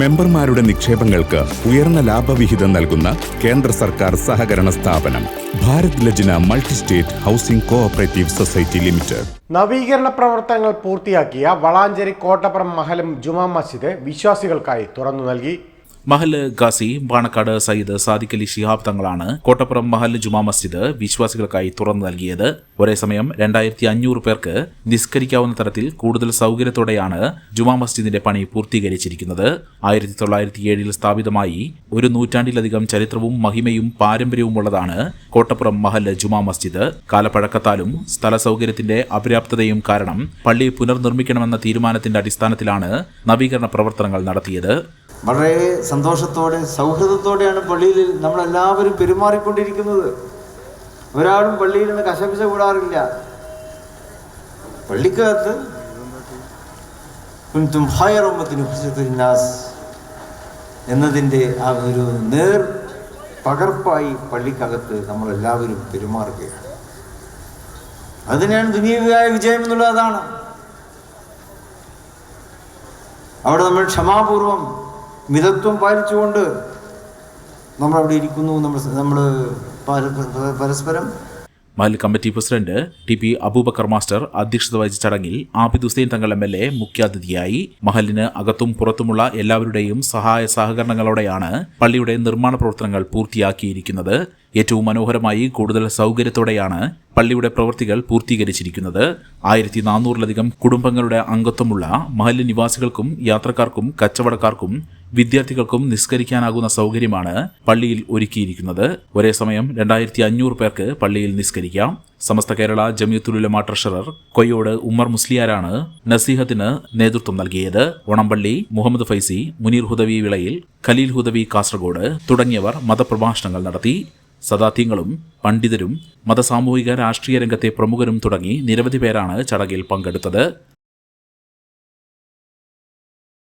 മെമ്പർമാരുടെ നിക്ഷേപങ്ങൾക്ക് ഉയർന്ന ലാഭവിഹിതം നൽകുന്ന കേന്ദ്ര സർക്കാർ സഹകരണ സ്ഥാപനം Bharat Lajna multi state housing cooperative society limited. നവീകരണ പ്രവർത്തനങ്ങൾ പൂർത്തിയാക്കിയ വളാഞ്ചേരി കോട്ടപ്പുറം മഹലും ജുമാ മസ്ജിദ് വിശ്വാസികൾക്കായി തുറന്നു നൽകി. മഹൽ ഗാസി ബാണക്കാട് സയ്യിദ് സാദിഖ് അലി ഷിഹാബ് തങ്ങളാണ് കോട്ടപ്പുറം മഹൽ ജുമാ മസ്ജിദ് വിശ്വാസികൾക്കായി തുറന്നു നൽകിയത്. ഒരേ സമയം രണ്ടായിരത്തി അഞ്ഞൂറ് പേർക്ക് നിസ്കരിക്കാവുന്ന തരത്തിൽ കൂടുതൽ സൗകര്യത്തോടെയാണ് ജുമാ മസ്ജിദിന്റെ പണി പൂർത്തീകരിച്ചിരിക്കുന്നത്. ആയിരത്തി തൊള്ളായിരത്തി ഏഴിൽ സ്ഥാപിതമായി ഒരു നൂറ്റാണ്ടിലധികം ചരിത്രവും മഹിമയും പാരമ്പര്യവും ഉള്ളതാണ് കോട്ടപ്പുറം മഹൽ ജുമാ മസ്ജിദ്. കാലപ്പഴക്കത്താലും സ്ഥല സൗകര്യത്തിന്റെ അപര്യാപ്തതയും കാരണം പള്ളി പുനർനിർമ്മിക്കണമെന്ന തീരുമാനത്തിന്റെ അടിസ്ഥാനത്തിലാണ് നവീകരണ പ്രവർത്തനങ്ങൾ നടത്തിയത്. വളരെ സന്തോഷത്തോടെ സൗഹൃദത്തോടെയാണ് പള്ളിയിൽ നമ്മളെല്ലാവരും പെരുമാറിക്കൊണ്ടിരിക്കുന്നത്. ഒരാളും പള്ളിയിൽ നിന്ന് കശപിശ കൂടാറില്ല. പള്ളിക്കകത്ത് എന്നതിന്റെ ആ ഒരു നേർ പകർപ്പായി പള്ളിക്കകത്ത് നമ്മളെല്ലാവരും പെരുമാറുകയാണ്. അതിനാണ് ദുനീയവിയായ വിജയം എന്നുള്ളത് അതാണ് അവിടെ നമ്മൾ ക്ഷമാപൂർവം മിതത്വം പാലിച്ചുകൊണ്ട് നമ്മളവിടെ ഇരിക്കുന്നു. നമ്മൾ നമ്മൾ പരസ്പരം Mahal committee president T P Abubakar master അധ്യക്ഷത വഹിച്ച ചടങ്ങിൽ Abid Hussain Thangal M L A മുഖ്യാതിഥിയായി മഹലിന് അകത്തും പുറത്തുമുള്ള എല്ലാവരുടെയും സഹായ സഹകരണങ്ങളോടെയാണ് പള്ളിയുടെ നിർമ്മാണ പ്രവർത്തനങ്ങൾ പൂർത്തിയാക്കിയിരിക്കുന്നത്. ഏറ്റവും മനോഹരമായി കൂടുതൽ സൗകര്യത്തോടെയാണ് പള്ളിയുടെ പ്രവൃത്തികൾ പൂർത്തീകരിച്ചിരിക്കുന്നത്. ആയിരത്തി നാനൂറിലധികം കുടുംബങ്ങളുടെ അംഗത്വമുള്ള മഹല്ല് നിവാസികൾക്കും യാത്രക്കാർക്കും കച്ചവടക്കാർക്കും വിദ്യാർത്ഥികൾക്കും നിസ്കരിക്കാനാകുന്ന സൗകര്യമാണ് പള്ളിയിൽ ഒരുക്കിയിരിക്കുന്നത്. ഒരേ സമയം രണ്ടായിരത്തി അഞ്ഞൂറ് പേർക്ക് പള്ളിയിൽ നിസ്കരിക്കാം. സമസ്ത കേരള ജമിയത്തുലുലമ ട്രഷറർ കൊയ്യോട് ഉമ്മർ മുസ്ലിയാരാണ് നസീഹത്തിന് നേതൃത്വം നൽകിയത്. ഓണംപള്ളി മുഹമ്മദ് ഫൈസി മുനീർ ഹുദവി വിളയിൽ ഖലീൽ ഹുദവി കാസർഗോഡ് തുടങ്ങിയവർ മതപ്രഭാഷണങ്ങൾ നടത്തി. സദാത്യങ്ങളും പണ്ഡിതരും മതസാമൂഹിക രാഷ്ട്രീയ രംഗത്തെ പ്രമുഖരും തുടങ്ങി നിരവധി പേരാണ് ചടങ്ങിൽ പങ്കെടുത്തത്.